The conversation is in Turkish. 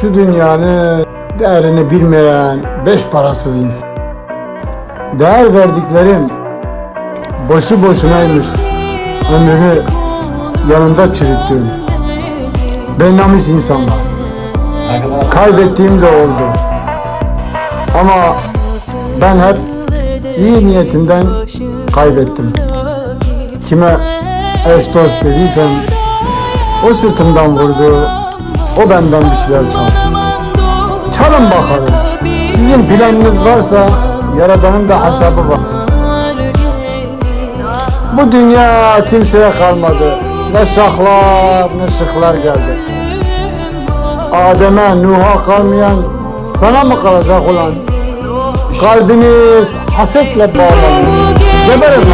Şu dünyanın değerini bilmeyen beş parasız insan. Değer verdiklerim boşu boşunaymış. Ömrünü yanında çürüttüm. Bennamis insanlar. Kaybettiğim de oldu. Ama ben hep iyi niyetimden kaybettim. Kime eş dost dediysem o sırtımdan vurdu. O benden bir şeyler çaldı. Çalın bakalım. Sizin planınız varsa Yaradan'ın da hesabı var. Bu dünya kimseye kalmadı. Ne şahlar ne şıklar geldi. Adem'e, Nuh'a kalmayan sana mı kalacak ulan? Kalbimiz hasetle bağlanmış. Geberin